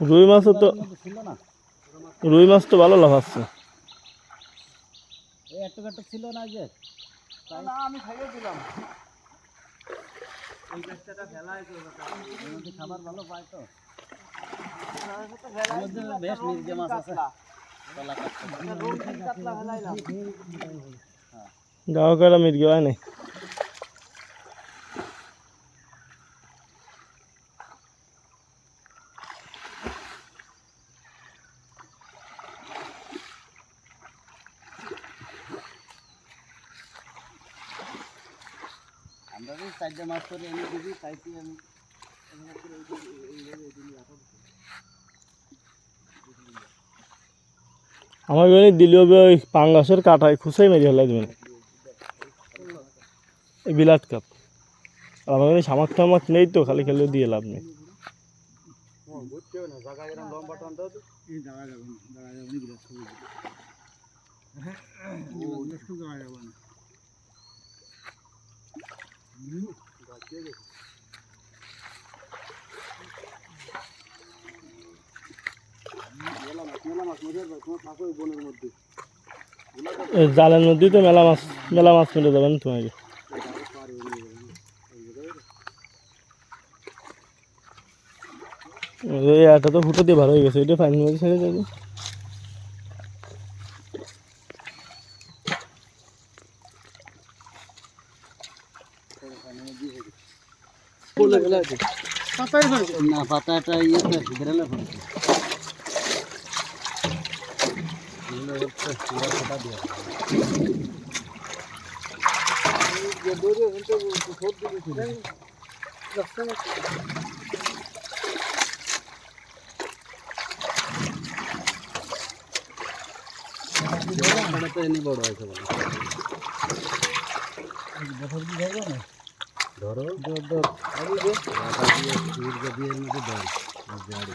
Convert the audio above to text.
রুই মাছও তো ছিল না রুই মাছ তো ভালো লাফাচ্ছে এই একটু একটু ছিল না যে। না আমি খাইয়ে দিলাম। এই খাবার ভালো পায় তো। বেশ মির্গে মাছ আছে তলা কাটছে রঙিন কাতলা ফেলাইলাম গাঁও কাটা মির্গি হয় নাই আমরা যে চারটে মাছ করে এনে দিবি চাইছি আমি আমার এখানে দিলেও ওই পাঙ্গাসের কাটায় খুঁচাই মেরে ফেলাই দেবেন। এই বিলাট কাপ। আর আমার এখানে সামাক টামাক নেই তো, খালি খালি দিয়ে লাভ নেই না জায়গা এরকম লম্বা টান দাও তো এই দাঁড়া যাবে না দাঁড়া যাবে না বিরাট সবুজ ও একটু দাঁড়া যাবে না মেলা মাছ মেলা মাছ মজা হবে তোমার থাকো ওই বনের মধ্যে এই জালের মধ্যেই তো মেলা মাছ মেলা মাছ মেরে যাবেন তোমাকে। এই একটা তো ফুটো দিয়ে ভালো হয়ে গেছে এটা ফাইন মধ্যে ছেড়ে যাবে। বলে ফেলাই তো না পাতাটা ইয়েতে বেরেলে পড়ছে যে দৌড়ে কিন্তু ছোট দিকে এটা তো এনে বড় হয়েছে বলে বছর কি যাবে না ধরো ধর ধর দিয়ে দিয়ে এর মধ্যে ধর আর জাড়ি